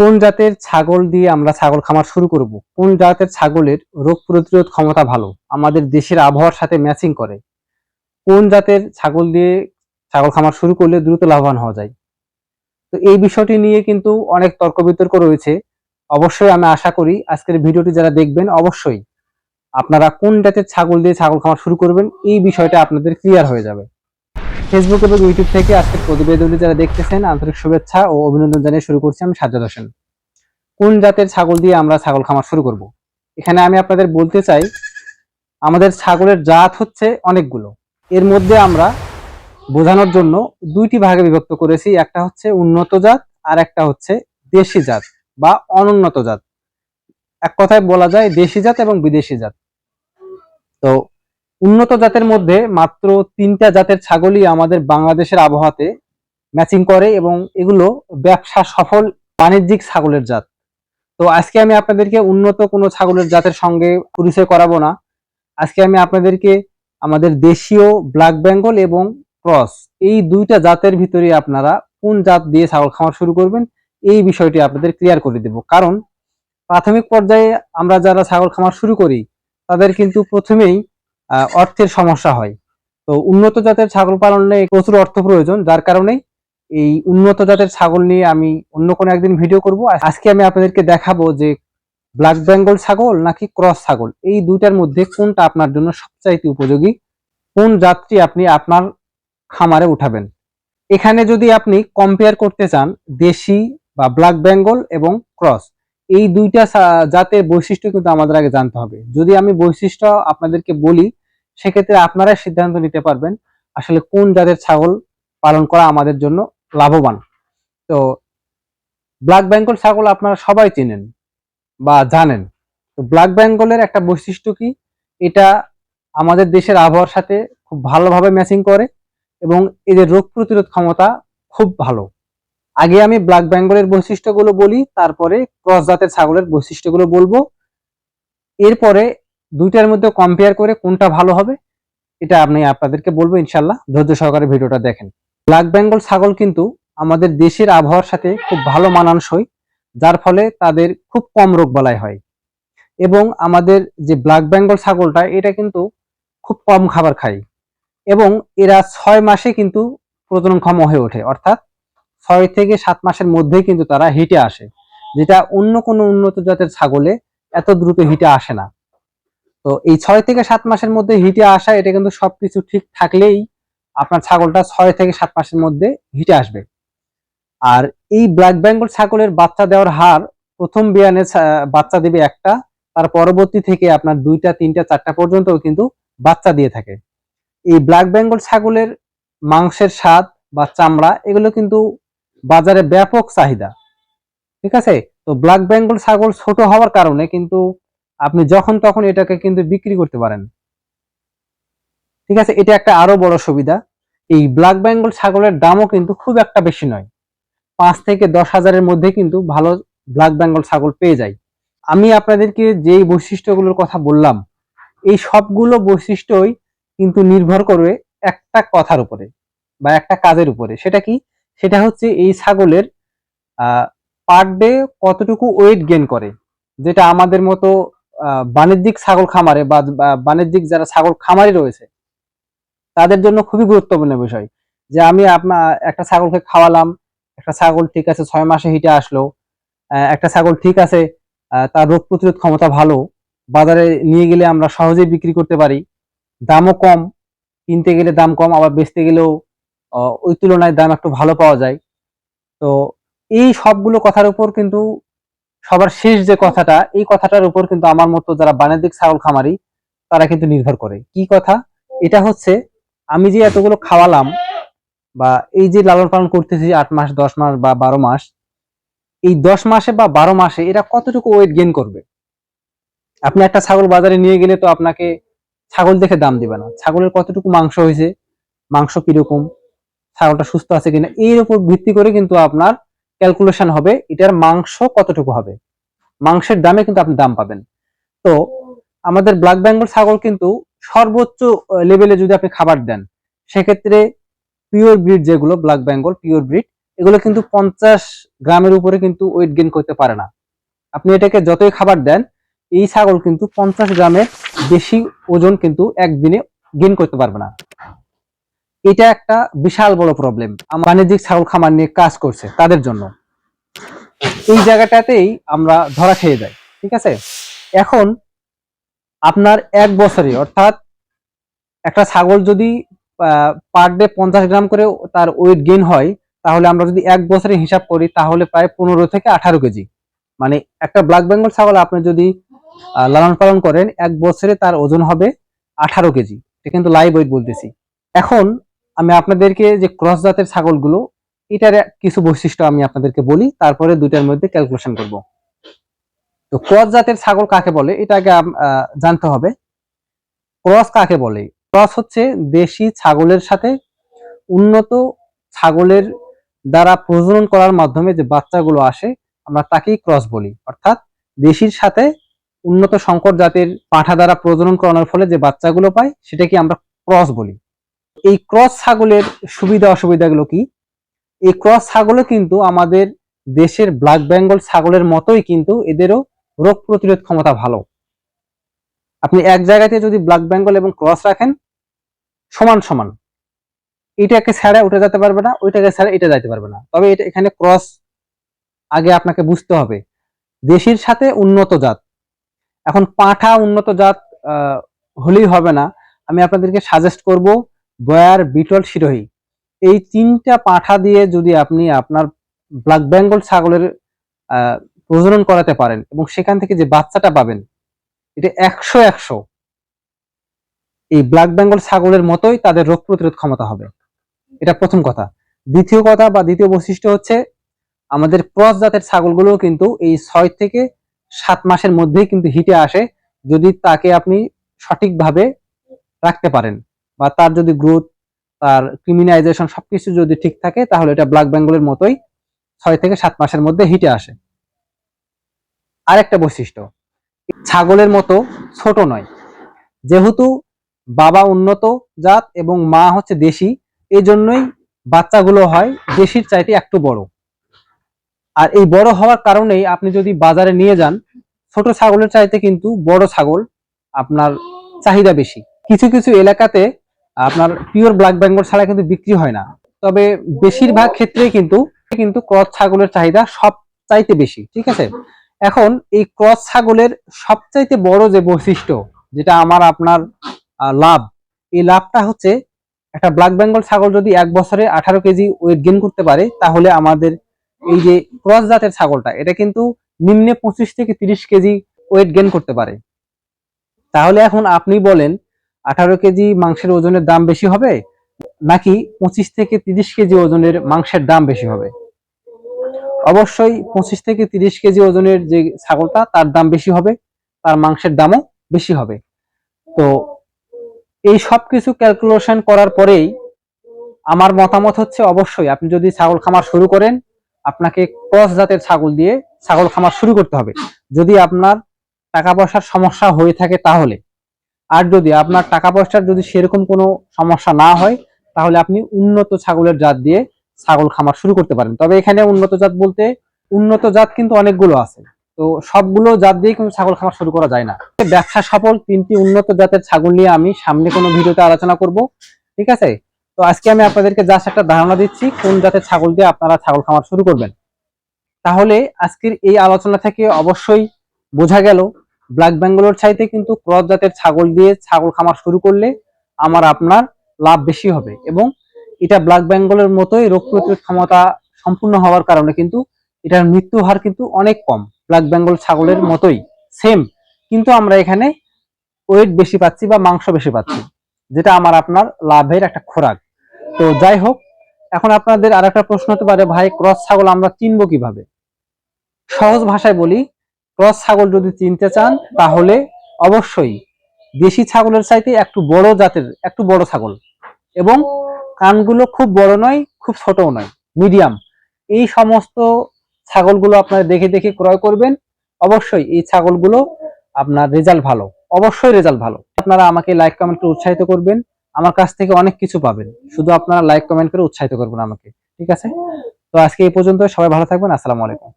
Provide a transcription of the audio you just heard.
কোন জাতের ছাগল দিয়ে আমরা ছাগল খামার শুরু করব? কোন জাতের ছাগলের রোগ প্রতিরোধ ক্ষমতা ভালো? আমাদের দেশের আবহাওয়ার সাথে ম্যাচিং করে। কোন জাতের ছাগল দিয়ে ছাগল খামার শুরু করলে দ্রুত লাভবান হওয়া যায়? তো এই বিষয়টি নিয়ে কিন্তু অনেক তর্ক বিতর্ক রয়েছে। অবশ্যই আমি আশা করি আজকের ভিডিওটি যারা দেখবেন, অবশ্যই আপনারা কোন জাতের ছাগল দিয়ে ছাগল খামার শুরু করবেন, এই বিষয়টা আপনাদের ক্লিয়ার হয়ে যাবে। ফেসবুক এবং ইউটিউব থেকে আজকের প্রতিবেদনটি যারা দেখতেছেন, আন্তরিক শুভেচ্ছা ও অভিনন্দন জানিয়ে শুরু করছি আমি সাজ্জাদ হোসেন। কোন জাতের ছাগল দিয়ে আমরা ছাগল খামার শুরু করব? এখানে আমি আপনাদের বলতে চাই, আমাদের ছাগলের জাত হচ্ছে অনেকগুলো। এর মধ্যে আমরা বোঝানোর জন্য দুইটি ভাগে বিভক্ত করেছি, একটা হচ্ছে উন্নত জাত আর একটা হচ্ছে দেশি জাত বা অনুন্নত জাত। এক কথায় বলা যায় দেশি জাত এবং বিদেশি জাত। তো উন্নত জাতের মধ্যে মাত্র তিনটা জাতের ছাগলই আমাদের বাংলাদেশের আবহাওয়াতে ম্যাচিং করে এবং এগুলো ব্যবসা সফল বাণিজ্যিক ছাগলের জাত। তো আজকে আমি আপনাদেরকে উন্নত কোনো ছাগলের জাতের সঙ্গে পরিচয় করাবো না। আজকে আমি আপনাদেরকে আমাদের দেশীয় ব্ল্যাক বেঙ্গল এবং ক্রস এই দুইটা জাতের ভিতরে আপনারা কোন জাত দিয়ে ছাগল খামার শুরু করবেন এই বিষয়টি আপনাদের ক্লিয়ার করে দেব। কারণ প্রাথমিক পর্যায়ে আমরা যারা ছাগল খামার শুরু করি, তাদের কিন্তু প্রথমেই অর্থের সমস্যা হয়। তো উন্নত জাতের ছাগল পালনে প্রচুর অর্থ প্রয়োজন, যার কারণে এই উন্নত জাতের ছাগল নিয়ে আমি অন্য কোনো একদিন ভিডিও করব। আজকে আমি আপনাদেরকে দেখাবো যে ব্ল্যাক বেঙ্গল ছাগল নাকি ক্রস ছাগল। এই দুইটার মধ্যে কোনটা আপনার জন্য সবচাইতে উপযোগী? কোন জাতটি আপনি আপনার খামারে উঠাবেন? এখানে যদি আপনি কম্পেয়ার করতে চান, দেশি বা ব্ল্যাক বেঙ্গল এবং ক্রস, এই দুইটা জাতের বৈশিষ্ট্য কিন্তু আমাদের আগে জানতে হবে। যদি আমি বৈশিষ্ট্য আপনাদেরকে বলি সেক্ষেত্রে আপনারা সিদ্ধান্ত নিতে পারবেন আসলে কোন জাতের ছাগল পালন করা আমাদের জন্য লাভবান। তো, ব্ল্যাক বেঙ্গল ছাগল আপনারা সবাই চেনেন বা জানেন। তো, ব্ল্যাক বেঙ্গলের একটা বৈশিষ্ট্য কি? এটা আমাদের দেশের আবহাওয়ার সাথে খুব ভালোভাবে ম্যাচিং করে এবং এদের রোগ প্রতিরোধ ক্ষমতা খুব ভালো। আগে আমি ব্ল্যাক বেঙ্গলের বৈশিষ্ট্যগুলো বলি, তারপরে ক্রস জাতের ছাগলের বৈশিষ্ট্যগুলো বলব। এরপরে দুইটার মধ্যে কম্পেয়ার করে কোনটা ভালো হবে, এটা আপনি আপনাদেরকে বলব ইনশাল্লাহ ধৈর্য সহকারে ভিডিওটা দেখেন। ব্ল্যাক বেঙ্গল ছাগল কিন্তু আমাদের দেশের আবহাওয়ার সাথে খুব ভালো মানানসই, যার ফলে তাদের খুব কম রোগ বালাই হয়। এবং আমাদের যে ব্ল্যাক বেঙ্গল ছাগলটা, এটা কিন্তু খুব কম খাবার খায়। এবং এরা ছয় মাসে কিন্তু প্রজননক্ষম হয়ে ওঠে, অর্থাৎ ছয় থেকে সাত মাসের মধ্যেই কিন্তু তারা হিটে আসে, যেটা অন্য কোনো উন্নত জাতের ছাগলে এত দ্রুত হিটে আসে না। তো এই ছয় থেকে সাত মাসের মধ্যে হিটে আসা, এটা কিন্তু সবকিছু ঠিক থাকলেই আপনার ছাগলটা ছয় থেকে সাত মাসের মধ্যে হিটে আসবে। আর এই ব্ল্যাক বেঙ্গল ছাগলের বাচ্চা দেওয়ার হার, প্রথম বিয়ানে বাচ্চা দেবে একটা, তার পরবর্তী থেকে আপনার দুইটা, তিনটা, চারটা পর্যন্ত কিন্তু বাচ্চা দিয়ে থাকে। এই ব্ল্যাক বেঙ্গল ছাগলের মাংসের স্বাদ বা চামড়া, এগুলো কিন্তু বাজারে ব্যাপক চাহিদা। ঠিক আছে? তো ব্ল্যাক বেঙ্গল ছাগল ছোট হওয়ার কারণে কিন্তু আপনি যখন তখন এটাকে কিন্তু বিক্রি করতে পারেন। ঠিক আছে? এটা একটা আরও বড় সুবিধা। এই ব্ল্যাক বেঙ্গল ছাগলের দামও কিন্তু খুব একটা বেশি নয়। পাঁচ থেকে দশ হাজারের মধ্যে কিন্তু ভালো ব্ল্যাক বেঙ্গল ছাগল পেয়ে যায়। আমি আপনাদেরকে যেই বৈশিষ্ট্যগুলোর কথা বললাম, এই সবগুলো বৈশিষ্ট্যই কিন্তু নির্ভর করবে একটা কথার উপরে বা একটা কাজের উপরে। সেটা কি? সেটা হচ্ছে এই ছাগলের পার ডে কতটুকু ওয়েট গেন করে, যেটা আমাদের মতো বাণিজ্যিক ছাগল খামারে বা বাণিজ্যিক যারা ছাগল খামারি রয়েছে, তাদের জন্য খুবই গুরুত্বপূর্ণ বিষয় যে আমি আপনার একটা ছাগলকে খাওয়ালাম, একটা ছাগল ঠিক আছে ছয় মাসে হিটে আসলো একটা ছাগল ঠিক আছে তার রোগ প্রতিরোধ ক্ষমতা ভালো, বাজারে নিয়ে গেলে আমরা সহজেই বিক্রি করতে পারি, দামও কম, কিনতে গেলে দাম কম, আবার বেচতে গেলেও ওই তুলনায় দাম একটু ভালো পাওয়া যায়। তো এই সবগুলো কথার উপর কিন্তু সবার শেষ যে কথাটা, এই কথাটার উপর কিন্তু আমার মতো যারা বাণিজ্যিক ছাগল খামারি, তারা কিন্তু নির্ভর করে। কি কথা? এটা হচ্ছে, আমি যে এতগুলো খাওয়ালাম বা এই যে লালন পালন করতেছি আট মাস, দশ মাস বা বারো মাস, এই দশ মাসে বা বারো মাসে এরা কতটুকু ওয়েট গেইন করবে? আপনি একটা ছাগল বাজারে নিয়ে গেলে তো আপনাকে ছাগল দেখে দাম দিবে না। ছাগলের কতটুকু মাংস হয়েছে, মাংস কীরকম, ছাগলটা সুস্থ আছে কিনা, এর উপর ভিত্তি করে কিন্তু আপনার ক্যালকুলেশন হবে, এটার মাংস কতটুকু হবে? মাংসের দামে কিন্তু আপনি দাম পাবেন। তো আমাদের ব্ল্যাক বেঙ্গল ছাগল কিন্তু সর্বোচ্চ লেভেলে যদি আপনি খাবার দেন, সেক্ষেত্রে পিওর ব্রিড যেগুলো ব্ল্যাক বেঙ্গল পিওর ব্রিড এগুলো কিন্তু পঞ্চাশ গ্রামের উপরে কিন্তু ওয়েট গেইন করতে পারে না। আপনি এটাকে যতই খাবার দেন, এই ছাগল কিন্তু পঞ্চাশ গ্রামের বেশি ওজন কিন্তু একদিনে গেইন করতে পারবে না। এটা একটা বিশাল বড় প্রবলেম বাণিজ্যিক ছাগল খামার নিয়ে কাজ করছে তাদের জন্য। এই জায়গাটাতেই আমরা ধরা খেয়ে যাই, ঠিক আছে? এখন আপনার এক বছরে অর্থাৎ একটা ছাগল যদি পার ডে পঞ্চাশ গ্রাম করে তার ওয়েট গেইন হয়, তাহলে আমরা যদি এক বছরে হিসাব করি, তাহলে প্রায় পনেরো থেকে আঠারো কেজি। মানে একটা ব্ল্যাক বেঙ্গল ছাগল আপনি যদি লালন পালন করেন, এক বছরে তার ওজন হবে আঠারো কেজি। এটা কিন্তু লাইভ ওয়েট বলতেছি। এখন আমি আপনাদেরকে যে ক্রস জাতের ছাগলগুলো, এটার কিছু বৈশিষ্ট্য আমি আপনাদেরকে বলি, তারপরে দুইটার মধ্যে ক্যালকুলেশন করব। তো ক্রস জাতের ছাগল কাকে বলে, এটা আগে জানতে হবে। ক্রস কাকে বলে? ক্রস হচ্ছে দেশি ছাগলের সাথে উন্নত ছাগলের দ্বারা প্রজনন করার মাধ্যমে যে বাচ্চাগুলো আসে, আমরা তাকেই ক্রস বলি। অর্থাৎ দেশির সাথে উন্নত সংকর জাতের পাঠা দ্বারা প্রজনন করানোর ফলে যে বাচ্চাগুলো পায়, সেটাকে আমরা ক্রস বলি। এই ক্রস ছাগলের সুবিধা অসুবিধাগুলো কি? এই ক্রস ছাগলও কিন্তু আমাদের দেশের ব্ল্যাক বেঙ্গল ছাগলের মতোই কিন্তু এদেরও রোগ প্রতিরোধ ক্ষমতা ভালো। আপনি এক জায়গাতে যদি ব্ল্যাক বেঙ্গল এবং ক্রস রাখেন, সমান সমান। এটাকে ছাড়া উঠে যেতে পারবে না, ওইটাকে ছাড়া এটা যাইতে পারবে না। তবে এটা এখানে ক্রস আগে আপনাকে বুঝতে হবে। দেশির সাথে উন্নত জাত। এখন পাঠা উন্নত জাত হলেই হবে না। আমি আপনাদেরকে সাজেস্ট করব বয়ার বিটল শিরোহী। এই তিনটা পাঠা দিয়ে যদি আপনি আপনার ব্ল্যাক বেঙ্গল ছাগলের প্রজনন করাতে পারেন এবং সেখান থেকে যে বাচ্চাটা পাবেন, এটা একশো একশো। এই ব্ল্যাক বেঙ্গল ছাগলের মতোই তাদের রোগ প্রতিরোধ ক্ষমতা হবে। এটা প্রথম কথা। দ্বিতীয় কথা বা দ্বিতীয় বৈশিষ্ট্য হচ্ছে, আমাদের ক্রস জাতের ছাগলগুলো কিন্তু এই ছয় থেকে সাত মাসের মধ্যেই কিন্তু হিটে আসে, যদি তাকে আপনি সঠিকভাবে রাখতে পারেন। বা তার যদি গ্রোথ তার ক্রিমিনাইজেশন সবকিছু যদি ঠিক থাকে, তাহলে এটা ব্ল্যাক বেঙ্গলের মতোই ছয় থেকে সাত মাসের মধ্যে হিটে আসে। আরেকটা বৈশিষ্ট্য, ছাগলের মতো ছোট নয়। যেহেতু বাবা উন্নত জাত এবং মা হচ্ছে দেশি এই জন্যই বাচ্চাগুলো হয় দেশির চাইতে একটু বড়। আর এই বড় হওয়ার কারণেই আপনি যদি বাজারে নিয়ে যান, ছোট ছাগলের চাইতে কিন্তু বড় ছাগল আপনার চাহিদা বেশি। কিছু কিছু এলাকাতে আপনার পিওর ব্ল্যাক বেঙ্গল ছাড়া কিন্তু বিক্রি হয় না। তবে বেশিরভাগ ক্ষেত্রেই কিন্তু কিন্তু ক্রস ছাগলের চাহিদা সব চাইতে বেশি, ঠিক আছে? এখন এই ক্রস ছাগলের সবচাইতে বড় যে বৈশিষ্ট্য, যেটা আমার আপনার লাভ, এই লাভটা হচ্ছে একটা ব্ল্যাক বেঙ্গল ছাগল যদি এক বছরে আঠারো কেজি ওয়েট গেইন করতে পারে, তাহলে আমাদের এই যে ক্রস জাতের ছাগলটা, এটা কিন্তু নিম্নে পঁচিশ থেকে তিরিশ কেজি ওয়েট গেইন করতে পারে। তাহলে এখন আপনি বলেন আঠারো কেজি মাংসের ওজনের দাম বেশি হবে নাকি পঁচিশ থেকে তিরিশ কেজি ওজনের মাংসের দাম বেশি হবে? অবশ্যই পঁচিশ থেকে তিরিশ কেজি ওজনের যে ছাগলটা, তার দাম বেশি হবে, তার মাংসের দামও বেশি হবে। তো এই সব কিছু ক্যালকুলেশন করার পরেই আমার মতামত হচ্ছে অবশ্যই আপনি যদি ছাগল খামার শুরু করেন, আপনাকে ক্রস জাতের ছাগল দিয়ে ছাগল খামার শুরু করতে হবে। যদি আপনার টাকা পয়সার সমস্যা হয়ে থাকে তাহলে। আর যদি আপনার টাকা পয়সার যদি সেরকম কোনো সমস্যা না হয়, তাহলে আপনি উন্নত ছাগলের জাত দিয়ে ছাগল খামার শুরু করতে পারেন। তবে এখানে উন্নত জাত বলতে, উন্নত জাত কিন্তু অনেকগুলো আছে। তো সবগুলো জাত দিয়ে কিন্তু ছাগল খামার শুরু করা যায় না। ব্যবসা সফল, তিনটি উন্নত জাতের ছাগল নিয়ে আমি সামনে কোনো ভিডিওতে আলোচনা করব। ঠিক আছে? তো আজকে আমি আপনাদেরকে জাস্ট একটা ধারণা দিচ্ছি, কোন জাতের ছাগল দিয়ে আপনারা ছাগল খামার শুরু করবেন। তাহলে আজকের এই আলোচনা থেকে অবশ্যই বোঝা গেল ব্ল্যাক বেঙ্গলোর চাইতে কিন্তু ক্রস জাতের ছাগল দিয়ে ছাগল খামার শুরু করলে আমার আপনার লাভ বেশি হবে এবং এটা ব্ল্যাক বেঙ্গলের মতোই রোগ প্রতিরোধ ক্ষমতা সম্পূর্ণ হওয়ার কারণে কিন্তু এটার মৃত্যু হার কিন্তু অনেক কম। ব্ল্যাক বেঙ্গল ছাগলের মতোই সেম কিন্তু আমরা এখানে ওয়েট বেশি পাচ্ছি বা মাংস বেশি পাচ্ছি, যেটা আমার আপনার লাভের একটা খোরাক। তো যাই হোক, এখন আপনাদের আর একটা প্রশ্ন হতে পারে, ভাই, ক্রস ছাগল আমরা চিনবো কীভাবে? সহজ ভাষায় বলি ক্রস ছাগল যদি চিনতে চান, তাহলে অবশ্যই দেশি ছাগলের চাইতে একটু বড় জাতের, একটু বড় ছাগল। এবং কানগুলো খুব বড় নয়, খুব ছোটও নয়, মিডিয়াম। এই সমস্ত ছাগলগুলো আপনারা দেখে দেখে ক্রয় করবেন। অবশ্যই এই ছাগলগুলো আপনার রেজাল্ট ভালো, অবশ্যই রেজাল্ট ভালো। আপনারা আমাকে লাইক, কমেন্ট করে উৎসাহিত করবেন, আমার কাছ থেকে অনেক কিছু পাবেন। শুধু আপনারা লাইক, কমেন্ট করে উৎসাহিত করবেন আমাকে, ঠিক আছে? তো আজকে এই পর্যন্ত, সবাই ভালো থাকবেন, আসসালামু আলাইকুম।